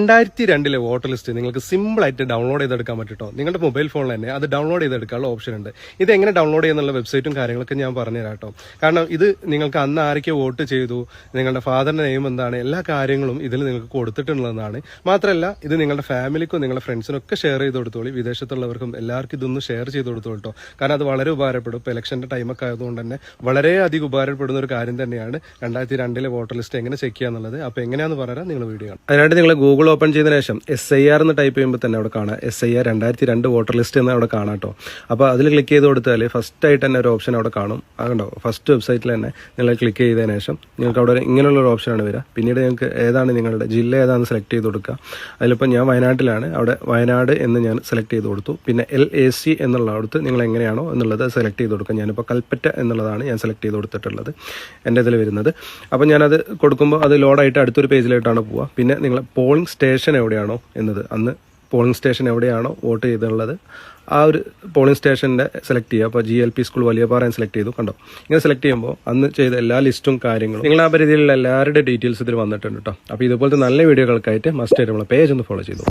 രണ്ടായിരത്തി രണ്ടിലെ voter list നിങ്ങൾക്ക് സിമ്പിൾ ആയിട്ട് ഡൗൺലോഡ് ചെയ്തെടുക്കാൻ പറ്റിട്ടോ? നിങ്ങളുടെ മൊബൈൽ ഫോണിൽ തന്നെ അത് ഡൗൺലോഡ് ചെയ്തെടുക്കാനുള്ള ഓപ്ഷൻ ഉണ്ട്. ഇത് എങ്ങനെ ഡൗൺലോഡ് ചെയ്യുന്നുള്ള വെബ്സൈറ്റും കാര്യങ്ങളൊക്കെ ഞാൻ പറഞ്ഞുതരാം കേട്ടോ കാരണം ഇത് നിങ്ങൾക്ക് അന്ന് ആരൊക്കെ വോട്ട് ചെയ്തു നിങ്ങളുടെ ഫാദറിന്റെ നെയിം എന്താണ് എല്ലാ കാര്യങ്ങളും ഇതിൽ നിങ്ങൾക്ക് കൊടുത്തിട്ടുള്ളതാണ് മാത്രമല്ല ഇത് നിങ്ങളുടെ ഫാമിലിക്കും നിങ്ങളുടെ ഫ്രണ്ട്സിനും ഒക്കെ ഷെയർ ചെയ്ത് കൊടുത്തോളി. വിദേശത്തുള്ളവർക്കും എല്ലാവർക്കും ഇതൊന്ന് ഷെയർ ചെയ്ത് കൊടുത്തോളട്ടോ കാരണം അത് വളരെ ഉപകാരപ്പെടും. ഇപ്പോൾ ഇലക്ഷന്റെ ടൈമൊക്കെ ആയതുകൊണ്ട് തന്നെ വളരെ അധികം ഉപകാരപ്പെടുന്ന ഒരു കാര്യം തന്നെയാണ് രണ്ടായിരത്തി രണ്ടിലെ വോട്ടർ ലിസ്റ്റ് എങ്ങനെ ചെക്ക് ചെയ്യാന്നുള്ളത്. അപ്പോൾ എങ്ങനെയാണെന്ന് പറയാൻ നിങ്ങൾ വീഡിയോ അതിനായിട്ട് നിങ്ങൾ ഗൂഗിൾ ഓപ്പൺ ചെയ്തതിനു ശേഷം എസ് ഐ ആർ എന്ന് ടൈപ്പ് ചെയ്യുമ്പോൾ തന്നെ അവിടെ കാണാം. എസ് ഐ ആർ രണ്ടായിരത്തി രണ്ട് വോട്ടർ ലിസ്റ്റ് എന്ന് അവിടെ കാണാം കേട്ടോ. അപ്പോൾ അതിൽ ക്ലിക്ക് ചെയ്ത് കൊടുത്താൽ ഫസ്റ്റ് ആയിട്ട് തന്നെ ഒരു ഓപ്ഷൻ അവിടെ കാണും. ആ കണ്ടോ? ഫസ്റ്റ് വെബ്സൈറ്റിൽ തന്നെ നിങ്ങൾ ക്ലിക്ക് ചെയ്തതിനു ശേഷം നിങ്ങൾക്ക് അവിടെ ഇങ്ങനെയുള്ള ഒരു ഓപ്ഷനാണ് വരിക. പിന്നീട് നിങ്ങൾക്ക് ഏതാണ് നിങ്ങളുടെ ജില്ല ഏതാണെന്ന് സെലക്ട് ചെയ്ത് കൊടുക്കുക. അതിലിപ്പോൾ ഞാൻ വയനാട്ടിലാണ്. അവിടെ വയനാട് എന്ന് ഞാൻ സെലക്ട് ചെയ്ത് കൊടുത്തു. പിന്നെ എൽ എ സി എന്നുള്ള അടുത്ത് നിങ്ങൾ എങ്ങനെയാണോ എന്നുള്ളത് സെലക്ട് ചെയ്ത് കൊടുക്കുക. ഞാനിപ്പോൾ കൽപ്പറ്റ എന്നുള്ളതാണ് ഞാൻ സെലക്ട് ചെയ്ത് കൊടുത്തിട്ടുള്ളത്. എന്റെ ഇതിൽ വരുന്നത്. അപ്പോൾ ഞാനത് കൊടുക്കുമ്പോൾ അത് ലോഡായിട്ട് അടുത്തൊരു പേജിലായിട്ടാണ് പോവുക. പിന്നെ നിങ്ങൾ പോളിംഗ് സ്റ്റേഷൻ എവിടെയാണോ എന്നത്. അന്ന് പോളിംഗ് സ്റ്റേഷൻ എവിടെയാണോ വോട്ട് ചെയ്തിട്ടുള്ളത് ആ ഒരു പോളിംഗ് സ്റ്റേഷന്റെ സെലക്ട് ചെയ്യുക. അപ്പോൾ G L P school Valiyapara select ചെയ്തു. കണ്ടോ? ഇങ്ങനെ സെലക്ട് ചെയ്യുമ്പോൾ അന്ന് ചെയ്ത എല്ലാ ലിസ്റ്റും കാര്യങ്ങളും നിങ്ങൾ ആ പരിധിയിലുള്ള എല്ലാവരുടെ ഡീറ്റെയിൽസ് ഇതിൽ വന്നിട്ടുണ്ട് കേട്ടോ അപ്പോൾ ഇതുപോലത്തെ നല്ല വീഡിയോകൾക്കായിട്ട് മസ്റ്റ് ആയിട്ട് നമ്മളെ പേജ് ഒന്ന് ഫോളോ ചെയ്തു.